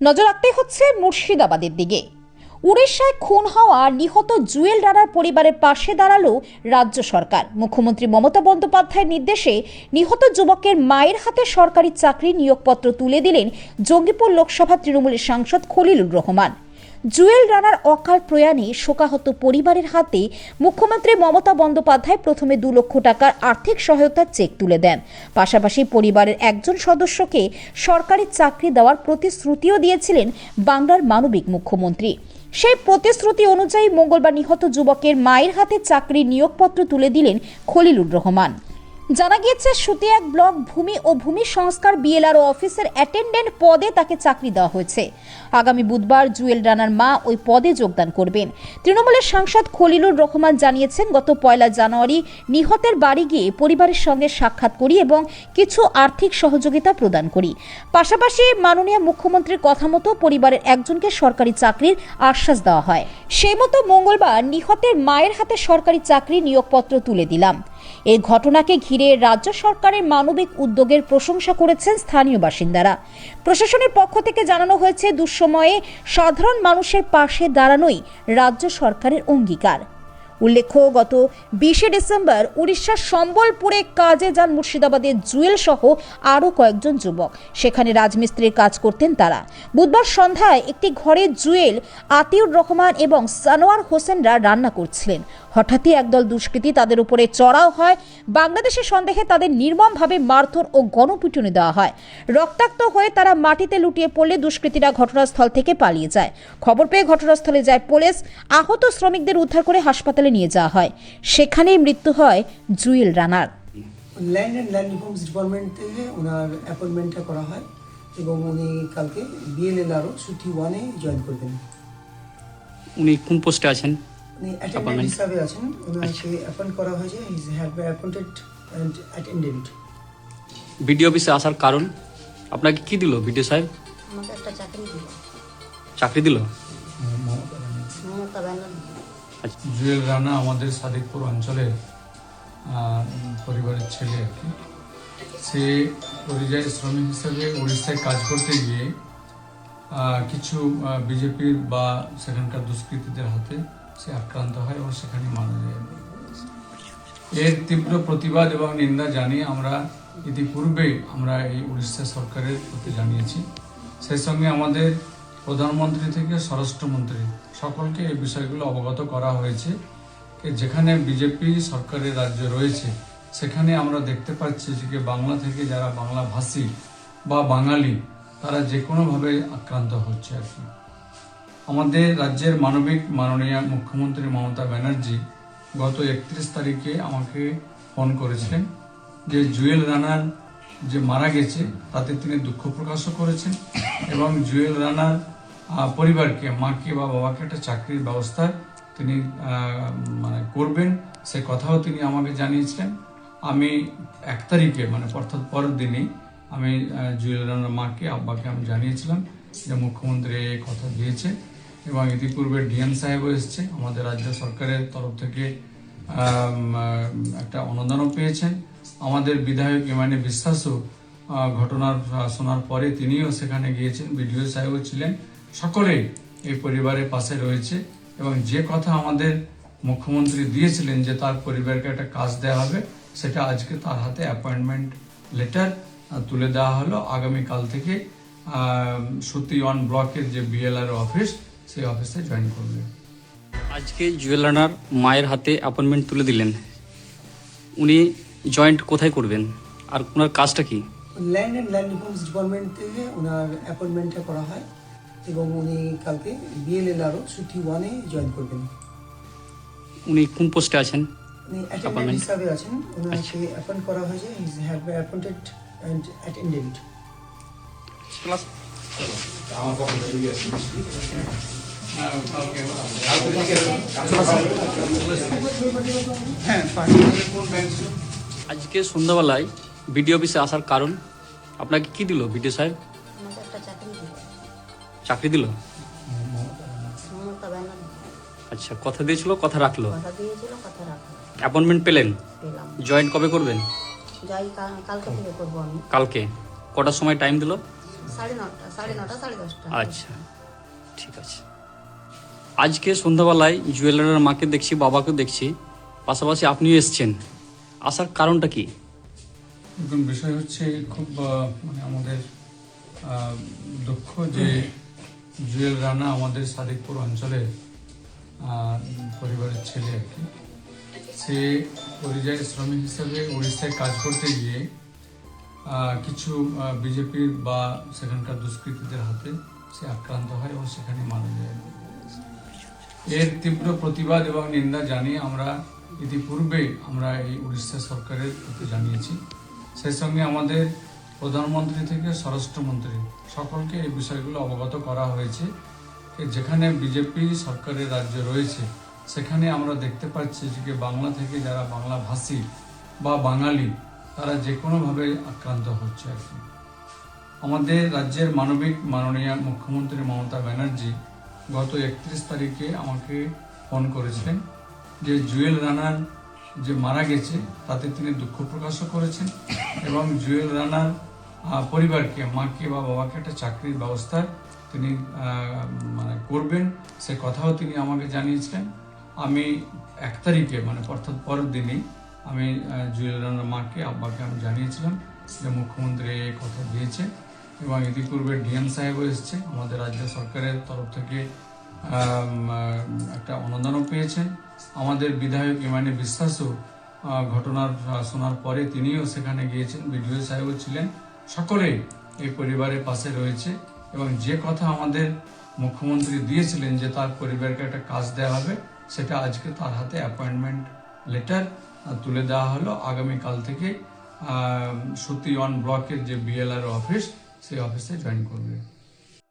নজর রাখতে হচ্ছে মুর্শিদাবাদের দিকে। উড়িষ্যায় খুন হওয়া নিহত জুয়েল রানার পরিবারের পাশে দাঁড়াল রাজ্য সরকার। মুখ্যমন্ত্রী মমতা বন্দ্যোপাধ্যায়ের নির্দেশে নিহত যুবকের মায়ের হাতে সরকারি চাকরি নিয়োগপত্র তুলে দিলেন জঙ্গিপুর লোকসভা তৃণমূলের সাংসদ খলিলুর রহমান। জুয়েল রানার অকাল প্রয়াণে শোকাহত পরিবারের হাতে মুখ্যমন্ত্রী মমতা বন্দ্যোপাধ্যায় প্রথমে দু লক্ষ টাকার আর্থিক সহায়তার চেক তুলে দেন। পাশাপাশি পরিবারের একজন সদস্যকে সরকারি চাকরি দেওয়ার প্রতিশ্রুতিও দিয়েছিলেন বাংলার মানবিক মুখ্যমন্ত্রী। সেই প্রতিশ্রুতি অনুযায়ী মঙ্গলবার নিহত যুবকের মায়ের হাতে চাকরির নিয়োগপত্র তুলে দিলেন খলিলুর রহমান। জানা গিয়েছে সুতিয়াক ব্লক ভূমি ও ভূমি সংস্কার বিএলআরও অফিসের অ্যাটেন্ডেন্ট পদে তাকে চাকরি দেওয়া হয়েছে। আগামী বুধবার জুয়েল রানার মা ওই পদে যোগদান করবেন। তৃণমূলের সাংসদ খলিলুর রহমান জানিয়েছেন, গত পয়লা জানুয়ারি নিহতের বাড়ি গিয়ে পরিবারের সঙ্গে সাক্ষাৎ করি এবং কিছু আর্থিক সহযোগিতা প্রদান করি। পাশাপাশি মাননীয় মুখ্যমন্ত্রীর কথা মতো পরিবারের একজনকে সরকারি চাকরির আশ্বাস দেওয়া হয়। সেই মতো মঙ্গলবার নিহতের মায়ের হাতে সরকারি চাকরি নিয়োগপত্র তুলে দিলাম। এই ঘটনাকে ঘিরে রাজ্য সরকারের মানবিক উদ্যোগের প্রশংসা করেছেন স্থানীয় বাসিন্দারা। প্রশাসনের পক্ষ থেকে জানানো হয়েছে, দুঃসময়ে সাধারণ মানুষের পাশে দাঁড়ানোই রাজ্য সরকারের অঙ্গীকার। উল্লেখ্য গত বিশে ডিসেম্বর উড়িষ্যার সম্বলপুরে কাজে যান মুর্শিদাবাদের জুয়েল সহ আরও কয়েকজন যুবক। সেখানে রাজমিস্ত্রির কাজ করতেন তারা। বুধবার সন্ধ্যায় একটি ঘরে জুয়েল, আতিউর রহমান এবং সানোয়ার হোসেনরা রান্না করছিলেন। হঠাৎই একদল দুষ্কৃতী তাদের উপরে চড়াও হয়। বাংলাদেশের সন্দেহে তাদের নির্মমভাবে মারধর ও গণপিটুনি দেওয়া হয়। রক্তাক্ত হয়ে তারা মাটিতে লুটিয়ে পড়লে দুষ্কৃতীরা ঘটনাস্থল থেকে পালিয়ে যায়। খবর পেয়ে ঘটনাস্থলে যায় পুলিশ। আহত শ্রমিকদের উদ্ধার করে হাসপাতালে নিয়ে যাওয়া হয়। সেখানেই মৃত্যু হয় জুয়েল রানার। Land and land reforms department থেকে ওনার অ্যাপয়েন্টমেন্টটা করা হয় এবং উনি কালকে বিএলএলআরও সুটি ওয়ানে জয়েন করবেন। উনি কোন পোস্টে আছেন? উনি অ্যাটেন্ডেন্ট হিসাবে আছেন। ওনাকে অ্যাপয়েন্ট করা হয়েছে। Is have appointed and attendant BDO অফিসে আসার কারণ? আপনাকে কি দিল বিডিও সাহেব? আমাকে একটা চাকরি দিল। চাকরি দিল? মমতা ব্যানার্জি। আচ্ছা জুয়েল রানা আমাদের সাদিকপুর অঞ্চলের পরিবারের ছেলে আর কি। সে পরিযায়ী শ্রমিক হিসেবে উড়িষ্যায় কাজ করতে গিয়ে কিছু বিজেপির বা সেখানকার দুষ্কৃতীদের হাতে সে আক্রান্ত হয় এবং সেখানে মারা যায়। এর তীব্র প্রতিবাদ এবং নিন্দা জানিয়ে আমরা ইতিপূর্বে আমরা এই উড়িষ্যা সরকারের প্রতি জানিয়েছি। সেই সঙ্গে আমাদের প্রধানমন্ত্রী থেকে স্বরাষ্ট্রমন্ত্রী। সকলকে এই বিষয়গুলো অবগত করা হয়েছে যেখানে বিজেপি সরকারের রাজ্য রয়েছে, সেখানে আমরা দেখতে পাচ্ছি যে বাংলা থেকে যারা বাংলা ভাষী বা বাঙালি, তারা যে কোনোভাবে আক্রান্ত হচ্ছে আর কি। আমাদের রাজ্যের মানবিক মাননীয় মুখ্যমন্ত্রী মমতা ব্যানার্জি গত একত্রিশ তারিখে আমাকে ফোন করেছিলেন যে জুয়েল রানার যে মারা গেছে, তাতে তিনি দুঃখ প্রকাশও করেছেন এবং জুয়েল রানার পরিবারকে, মাকে বা বাবাকে একটা চাকরির ব্যবস্থা তিনি মানে করবেন। সে কথাও তিনি আমাকে জানিয়েছিলেন। আমি এক তারিখে মানে অর্থাৎ পরের দিনই, আমি জুয়েল রানার মাকে, আব্বাকে আমি জানিয়েছিলাম যে মুখ্যমন্ত্রী এই কথা দিয়েছে এবং ইতিপূর্বে ডিএম সাহেবও এসছে। আমাদের রাজ্য সরকারের তরফ থেকে একটা অনুদানও পেয়েছেন। আমাদের বিধায়ক ইমানি বিশ্বাসও ঘটনার শোনার পরে তিনিও সেখানে গিয়েছেন, বিডিও সাহেবও ছিলেন। সকলেই এই পরিবারের পাশে রয়েছে এবং যে কথা আমাদের মুখ্যমন্ত্রী দিয়েছিলেন যে তার পরিবারকে একটা কাজ দেওয়া হবে, সেটা আজকে তার হাতে অ্যাপয়েন্টমেন্ট লেটার তুলে দেওয়া হলো। আগামীকাল থেকে সত্যি ওয়ান ব্লকের যে বিএলআর অফিস সেই অফিসে জয়েন করবে। আজকে জুয়েল রানার মায়ের হাতে অ্যাপয়েন্টমেন্ট তুলে দিলেন। উনি জয়েন্ট কোথায় করবেন? আর ওনার কাজটা কি? Land and land reforms department থেকে ওনার অ্যাপয়েন্টমেন্টটা করা হয় এবং উনি কালকে বিএলএল বিএলএলআরও ছুটি ওয়ানে জয়েন করবেন। উনি কোন পোস্টে আছেন? উনি অ্যাটেন্ডেন্ট? হিসাবে আছেন। ওনাকে অ্যাপয়েন্ট করা হয়েছে। Is have appointed and attendant আজকে সন্ধ্যাবেলায় বিডিও অফিসে আসার কারণ, আপনাকে কি দিল বিডিও সাহেব চাকরি দিল? আচ্ছা কথা দিয়েছিল, কথা রাখল। অ্যাপয়েন্টমেন্ট পেলেন? জয়েন্ট কবে করবেন? কালকে। কটার সময় টাইম দিল? আচ্ছা ঠিক আছে। আজকে সন্ধ্যাবেলায় জুয়েলারের মাকে দেখছি বাবাকে দেখছি, পাশাপাশি আপনিও এসছেন। আসার কারণটা কি? এখন বিষয় হচ্ছে খুব মানে আমাদের দুঃখ যে জুয়েল রানা আমাদের সাদিকপুর অঞ্চলে পরিবারের ছেলে আর কি। সে পরিযায়ী শ্রমিক হিসেবে উড়িষ্যায় কাজ করতে গিয়ে কিছু বিজেপির বা সেখানকার দুষ্কৃতীদের হাতে সে আক্রান্ত হয় এবং সেখানে মারা যায়। এর তীব্র প্রতিবাদ এবং নিন্দা জানিয়ে আমরা ইতিপূর্বে আমরা এই উড়িষ্যা সরকারের প্রতি জানিয়েছি। সেই সঙ্গে আমাদের প্রধানমন্ত্রী থেকে স্বরাষ্ট্রমন্ত্রী সকলকে এই বিষয়গুলো অবগত করা হয়েছে যেখানে বিজেপি সরকারের রাজ্য রয়েছে, সেখানে আমরা দেখতে পাচ্ছি যে বাংলা থেকে যারা বাংলা ভাষী বা বাঙালি, তারা যে কোনোভাবে আক্রান্ত হচ্ছে আর কি। আমাদের রাজ্যের মানবিক মাননীয় মুখ্যমন্ত্রী মমতা ব্যানার্জি গত একত্রিশ তারিখে আমাকে ফোন করেছিলেন। যে জুয়েল রানার যে মারা গেছে, তাতে তিনি দুঃখ প্রকাশও করেছেন এবং জুয়েল রানার পরিবারকে, মাকে বা বাবাকে একটা চাকরির ব্যবস্থা তিনি মানে করবেন। সে কথাও তিনি আমাকে জানিয়েছিলেন। আমি এক তারিখে মানে অর্থাৎ পরের দিনই আমি জুয়েল রানার মাকে, আব্বাকে আমি জানিয়েছিলাম যে মুখ্যমন্ত্রী এই কথা দিয়েছে এবং ইতিপূর্বে ডিএম সাহেবও এসছে। আমাদের রাজ্য সরকারের তরফ থেকে একটা অনুদানও পেয়েছেন। আমাদের বিধায়ক ইমানি বিশ্বাসও ঘটনার শোনার পরে তিনিও সেখানে গিয়েছেন, বিডিও সাহেবও ছিলেন। সকলেই এই পরিবারের পাশে রয়েছে এবং যে কথা আমাদের মুখ্যমন্ত্রী দিয়েছিলেন যে তার পরিবারকে একটা কাজ দেওয়া হবে, সেটা আজকে তার হাতে অ্যাপয়েন্টমেন্ট লেটার তুলে দেওয়া হলো। আগামীকাল থেকে সত্যি ওয়ান ব্লকের যে বিএলআর অফিস সেই অফিসে জয়েন করবে।